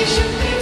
You should be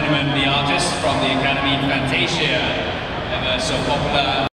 gentlemen, the artist from the Academy Fantasia, ever so popular.